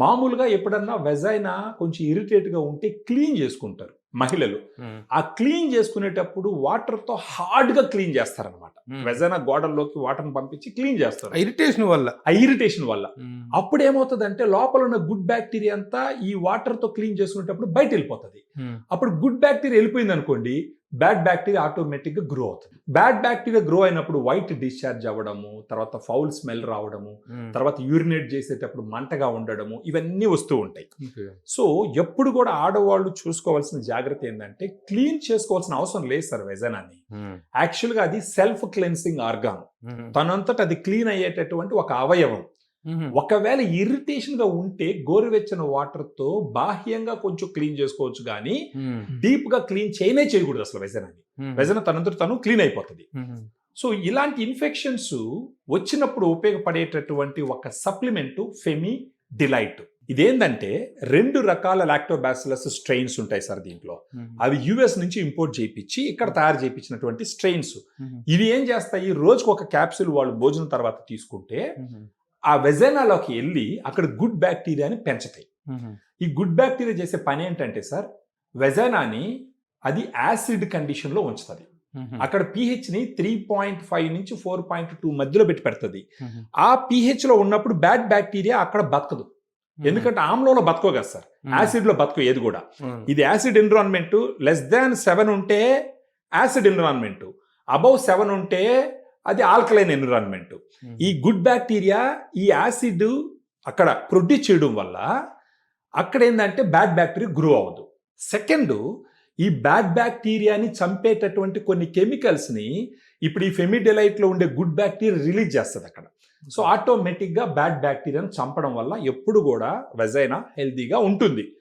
మామూలుగా ఎప్పుడన్నా వెజైనా కొంచెం ఇరిటేట్గా ఉంటే క్లీన్ చేసుకుంటారు మహిళలు. ఆ క్లీన్ చేసుకునేటప్పుడు వాటర్తో హార్డ్గా క్లీన్ చేస్తారనమాట వెజైనా గోడల్లోకి వాటర్ని పంపించి క్లీన్ చేస్తారు. ఇరిటేషన్ వల్ల. ఆ ఇరిటేషన్ వల్ల. అప్పుడు ఏమవుతుందంటే లోపల ఉన్న గుడ్ బ్యాక్టీరియా అంతా ఈ వాటర్తో క్లీన్ చేసుకునేటప్పుడు బయట వెళ్ళిపోతుంది అప్పుడు గుడ్ బ్యాక్టీరియా వెళ్ళిపోయింది అనుకోండి బ్యాడ్ బ్యాక్టీరియా ఆటోమేటిక్గా గ్రో అవుతుంది. బ్యాడ్ బ్యాక్టీరియా గ్రో అయినప్పుడు వైట్ డిశ్చార్జ్ అవ్వడము తర్వాత ఫౌల్ స్మెల్ రావడము తర్వాత యూరినేట్ చేసేటప్పుడు మంటగా ఉండడము ఇవన్నీ వస్తూ ఉంటాయి. సో ఎప్పుడు కూడా ఆడవాళ్ళు చూసుకోవాల్సిన జాగ్రత్త ఏంటంటే క్లీన్ చేసుకోవాల్సిన అవసరం లేదు సార్ వెజనాన్ని యాక్చువల్గా అది సెల్ఫ్ క్లెన్సింగ్ ఆర్గాన్ తనంతట అది క్లీన్ అయ్యేటటువంటి ఒక అవయవం. ఒకవేళ ఇరిటేషన్గా ఉంటే గోరువెచ్చని వాటర్తో బాహ్యంగా కొంచెం క్లీన్ చేసుకోవచ్చు కానీ డీప్గా క్లీన్ చేయనే చేయకూడదు అసలు వెజనాన్ని వెజన తనంతట తను క్లీన్ అయిపోతుంది. సో ఇలాంటి ఇన్ఫెక్షన్స్ వచ్చినప్పుడు ఉపయోగపడేటటువంటి ఒక సప్లిమెంట్ ఫెమి డిలైట్. ఇదేంటంటే రెండు రకాల లాక్టోబాసిలస్ స్ట్రెయిన్స్ ఉంటాయి సార్ దీంట్లో. అవి యుఎస్ నుంచి ఇంపోర్ట్ చేయించి ఇక్కడ తయారు చేయించినటువంటి స్ట్రెయిన్స్. ఇవి ఏం చేస్తాయి? రోజుకు ఒక క్యాప్సూల్ వాళ్ళు భోజనం తర్వాత తీసుకుంటే ఆ వెజెనాలోకి వెళ్ళి అక్కడ గుడ్ బ్యాక్టీరియాని పెంచుతాయి. ఈ గుడ్ బ్యాక్టీరియా చేసే పని ఏంటంటే సార్ వెజెనాని అది యాసిడ్ కండిషన్లో ఉంచుతుంది. అక్కడ ని త్రీ పాయింట్ ఫైవ్ నుంచి ఫోర్ పాయింట్ టూ మధ్యలో పెట్టి పెడుతుంది. ఆ pH లో ఉన్నప్పుడు బ్యాడ్ బ్యాక్టీరియా అక్కడ బతకదు. ఎందుకంటే ఆమ్లంలో బతకో కదా సార్. యాసిడ్లో బతకో ఏది కూడా. ఇది acid environment less than seven ఉంటే యాసిడ్ ఎన్విరాన్మెంట్ అబౌవ్ సెవెన్ ఉంటే అది ఆల్కలైన్ ఎన్విరాన్మెంట్. ఈ గుడ్ బ్యాక్టీరియా ఈ యాసిడ్ అక్కడ ప్రొడ్యూస్ చేయడం వల్ల అక్కడ ఏంటంటే బ్యాడ్ బ్యాక్టీరియా గ్రో అవ్వదు. సెకండ్ ఈ బ్యాడ్ బ్యాక్టీరియాని చంపేటటువంటి కొన్ని కెమికల్స్ని ఇప్పుడు ఈ ఫెమిడెలైట్లో ఉండే గుడ్ బ్యాక్టీరియా రిలీజ్ చేస్తుంది అక్కడ. సో ఆటోమేటిక్గా బ్యాడ్ బ్యాక్టీరియాని చంపడం వల్ల ఎప్పుడు కూడా వెజైనా హెల్తీగా ఉంటుంది.